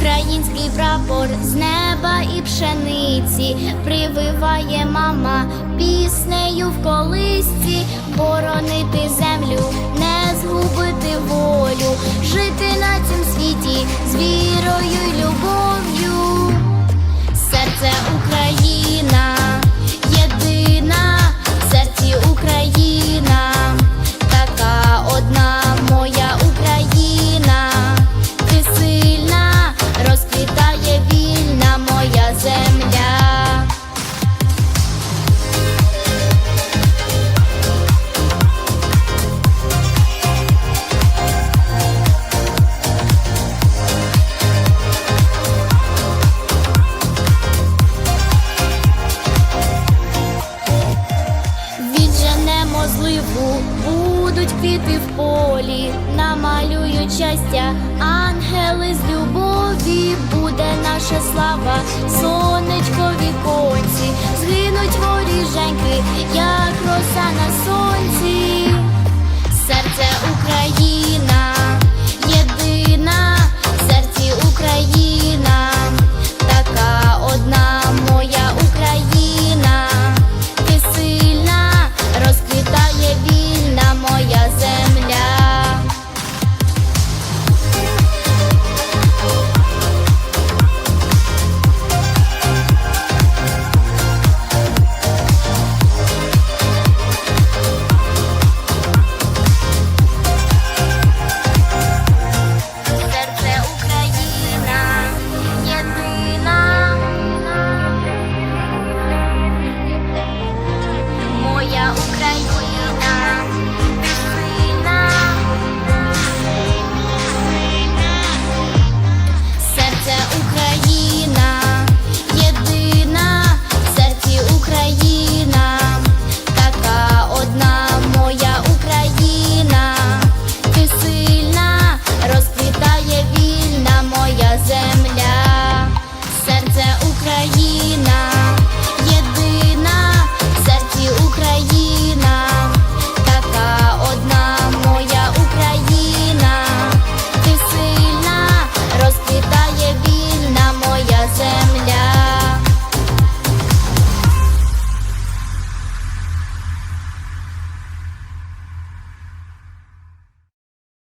Український прапор з неба і пшениці прививає мама піснею в колисці, боронити землю, не квіти в полі, намалюють щастя, ангели з любові, буде наша слава, сонечко віконці, згинуть воріженьки, як роса на сонці,